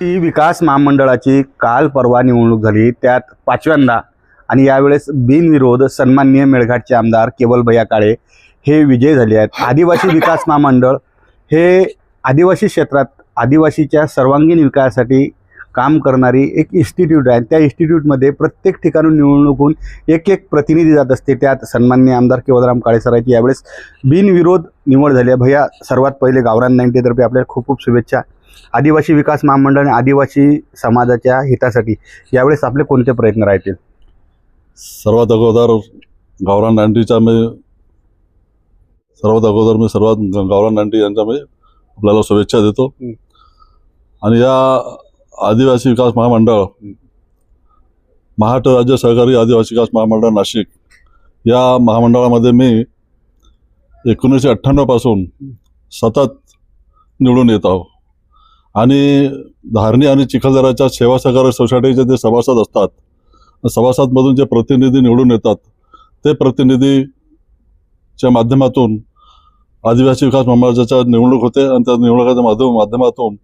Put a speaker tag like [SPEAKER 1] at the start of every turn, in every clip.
[SPEAKER 1] ती विकास महामंडळाची काल परवा निवडणूक झाली त्यात पाचव्यांदा. आणि यावेळेस बिनविरोध सन्माननीय मेळघाटचे आमदार केवल भैया काळे हे विजय झाले आहेत. आदिवासी विकास महामंडळ हे आदिवासी क्षेत्रात आदिवासीच्या सर्वांगीण विकासासाठी काम करणारी एक इन्स्टिट्यूट आहे. त्या इन्स्टिट्यूटमध्ये प्रत्येक ठिकाणून निवडणूकून एक एक प्रतिनिधी जात असते. त्यात सन्माननीय आमदार केवलराम काळेसराची यावेळेस बिनविरोध निवड झाली आहे. भैया सर्वात पहिले गावरान नाईन्टीतर्फे आपल्याला खूप खूप शुभेच्छा. आदिवासी विकास महामंडळ आणि आदिवासी समाजाच्या हितासाठी यावेळेस आपले कोणते प्रयत्न राहतील?
[SPEAKER 2] सर्वात अगोदर गावरान दांडीच्या मी सर्वात अगोदर मी सर्वात गावरान दांडी यांच्या मी आपल्याला शुभेच्छा देतो. आणि या आदिवासी विकास महामंडळ महाराष्ट्र राज्य सहकारी आदिवासी विकास महामंडळ नाशिक या महामंडळामध्ये मी एकोणीसशे अठ्ठ्याण्णवपासून सतत निवडून येत आहो. आणि धारणी आणि चिखलदराच्या सेवा सहकार सोसायटीचे जे सभासद असतात सभासदमधून जे प्रतिनिधी निवडून येतात ते प्रतिनिधीच्या माध्यमातून आदिवासी विकास महामंडळाच्या निवडणूक होते आणि त्या निवडणुकीच्या माध्यम माध्यमातून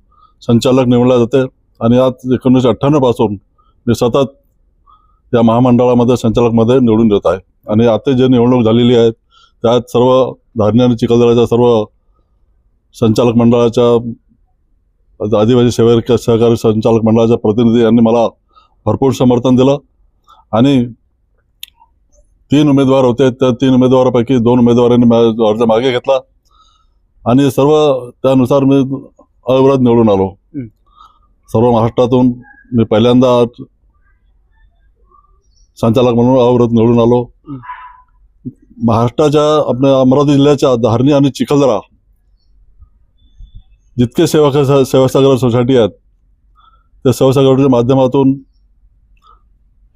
[SPEAKER 2] संचालक निवडला जाते. आणि आज एकोणीसशे अठ्ठ्याण्णवपासून मी सतत या महामंडळामध्ये संचालकमध्ये निवडून येत आहे. आणि आता जे निवडणूक झालेली आहे त्यात सर्व धारणी आणि चिखलदराच्या सर्व संचालक मंडळाच्या आदिवासी सेवा सहकारी संचालक मंडळाच्या प्रतिनिधी यांनी मला भरपूर समर्थन दिलं आणि तीन उमेदवार होते त्या तीन उमेदवारापैकी दोन उमेदवारांनी माझा अर्ज मागे घेतला आणि सर्व त्यानुसार मी अविरोध निवडून आलो. सर्व महाराष्ट्रातून मी पहिल्यांदा संचालक म्हणून अविरोध निवडून आलो. महाराष्ट्राच्या आपल्या अमरावती जिल्ह्याच्या धारणी आणि चिखलदरा जितके सेवा सेवासागर सोसायटी आहेत त्या सेवासागराच्या माध्यमातून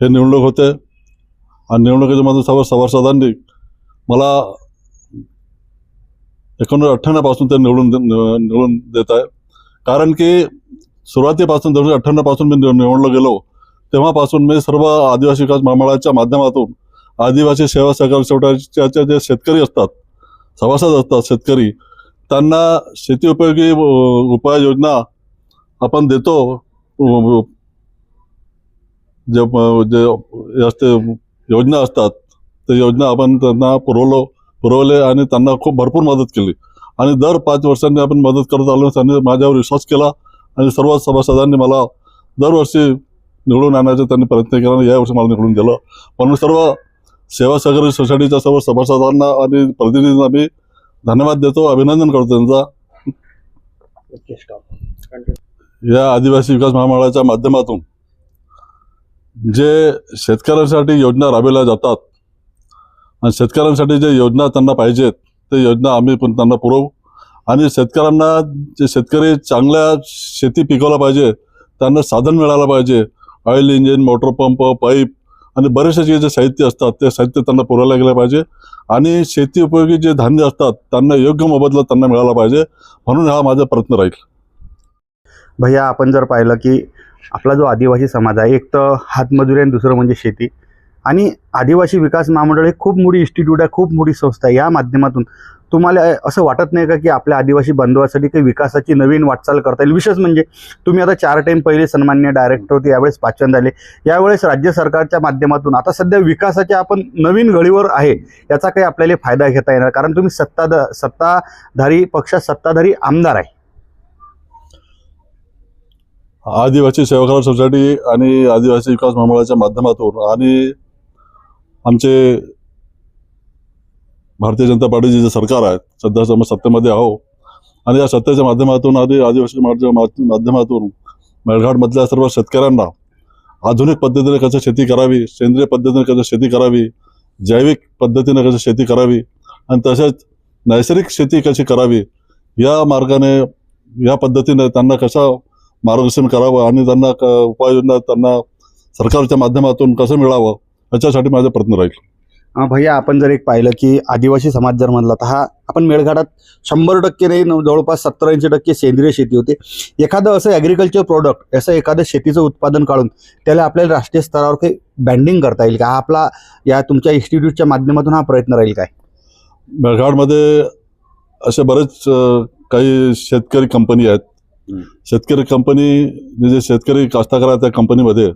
[SPEAKER 2] हे निवडणूक होते. आणि निवडणुकीमध्ये सर्व सभासदांनी मला एकोणीसशे अठ्ठ्याण्णवपासून ते निवडून निवडून देत आहे. कारण की सुरुवातीपासून दोनशे अठ्ठ्याण्णवपासून मी निव- निवडलो गेलो. तेव्हापासून मी सर्व आदिवासी विकास महामंडळाच्या माध्यमातून आदिवासी सेवा सहकार सोसायटीचे जे शेतकरी असतात सभासद असतात शेतकरी त्यांना शेती उपयोगी उपाययोजना आपण देतो. जे जे असते योजना असतात त्या योजना आपण त्यांना पुरवलो पुरवले आणि त्यांना खूप भरपूर मदत केली. आणि दर पाच वर्षांनी आपण मदत करत आलो त्यांनी माझ्यावर विश्वास केला आणि सर्व सभासदांनी मला दरवर्षी निवडून आणायचा त्यांनी प्रयत्न केला आणि यावर्षी मला निवडून दिलं. म्हणून सर्व सेवा सहकारी सोसायटीच्या सर्व सभासदांना आणि प्रतिनिधींना मी धन्यवाद देतो अभिनंदन करतो त्यांचा. या आदिवासी विकास महामंडळाच्या माध्यमातून जे शेतकऱ्यांसाठी योजना राबवल्या जातात आणि शेतकऱ्यांसाठी जे योजना त्यांना पाहिजेत ते योजना आम्ही पण त्यांना पुरवू. आणि शेतकऱ्यांना जे शेतकरी चांगल्या शेती पिकवला पाहिजे त्यांना साधन मिळालं पाहिजे. Oil engine motor pump pipe आणि बरेचसे जे जे साहित्य असतात ते साहित्य त्यांना पुरवलं गेलं पाहिजे. आणि शेती उपयोगी जे धान्य असतात त्यांना योग्य मोबदला त्यांना मिळाला पाहिजे. म्हणून हा माझा प्रयत्न राहील.
[SPEAKER 1] भैया आपण जर पाहिलं की आपला जो आदिवासी समाज आहे एक तर हातमजुरी आणि दुसरं म्हणजे शेती. आणि आदिवासी विकास महामंडळ हे खूप मोठी इन्स्टिट्यूट आहे खूप मोठी संस्था आहे. या माध्यमातून तुम्हाला असं वाटत नाही का की आपल्या आदिवासी बांधवासाठी काही विकासाची नवीन वाटचाल करता येईल? विशेष म्हणजे तुम्ही आता चार टाईम पहिले सन्मान्य डायरेक्टर होते यावेळेस पाचव्यांदा आले. यावेळेस राज्य सरकारच्या माध्यमातून आता सध्या विकासाच्या आपण नवीन घडीवर आहे याचा काही आपल्याला फायदा घेता येणार? कारण तुम्ही सत्ता सत्ताधारी पक्षात सत्ताधारी आमदार आहे.
[SPEAKER 2] आदिवासी सेवाकार सोसायटी आणि आदिवासी विकास महामंडळाच्या माध्यमातून आणि आमचे भारतीय जनता पार्टीचे जे सरकार आहे सध्या आम्ही सत्तेमध्ये आहो आणि या सत्तेच्या माध्यमातून आणि आदिवासी समाजाच्या माध्यमातून मेळघाटमधल्या सर्व शेतकऱ्यांना आधुनिक पद्धतीने कसं शेती करावी सेंद्रिय पद्धतीने कसं शेती करावी जैविक पद्धतीने कसं शेती करावी आणि तसेच नैसर्गिक शेती कशी करावी या मार्गाने या पद्धतीने त्यांना कशा मार्गदर्शन करावं आणि त्यांना क- उपाययोजना त्यांना सरकारच्या माध्यमातून कसं मिळावं याच्यासाठी माझा प्रयत्न राहील.
[SPEAKER 1] भैया आपण जर एक पाहिलं की आदिवासी समाज जर म्हणला तर हा आपण मेळघाटात शंभर टक्के नाही जवळपास सत्तर ऐंशी टक्के सेंद्रिय शेती होते. एखादं असं ॲग्रिकल्चर प्रोडक्ट असं एखादं शेतीचं उत्पादन काढून त्याला आपल्याला राष्ट्रीय स्तरावर काही बँडिंग करता येईल का? हा आपला या तुमच्या इन्स्टिट्यूटच्या माध्यमातून हा प्रयत्न राहील काय?
[SPEAKER 2] मेळघाटमध्ये असे बरेच काही शेतकरी कंपनी आहेत. शेतकरी कंपनी जे शेतकरी कास्तकार त्या कंपनीमध्ये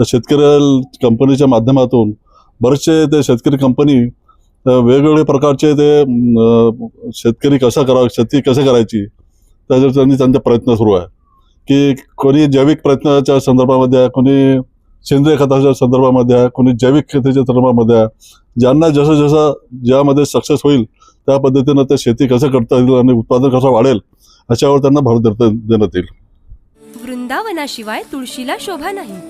[SPEAKER 2] तर शेतकरी कंपनीच्या माध्यमातून बरेचसे ते शेतकरी कंपनी वेगवेगळ्या वेगवेगळे प्रकारचे ते शेतकरी कसा करावा शेती कशी करायची त्याच्यावर त्यांनी त्यांचा प्रयत्न सुरू आहे. की कोणी जैविक प्रयत्नाच्या संदर्भामध्ये आहे कोणी सेंद्रिय खताच्या संदर्भामध्ये आहे कोणी जैविक शेतीच्या संदर्भामध्ये आहे. ज्यांना जसं जसं ज्यामध्ये सक्सेस होईल त्या पद्धतीनं ते शेती कसं करता येईल आणि उत्पादन कसं वाढेल अशावर त्यांना भर देता देण्यात येईल.
[SPEAKER 3] वृंदावनाशिवाय तुळशीला शोभा नाही.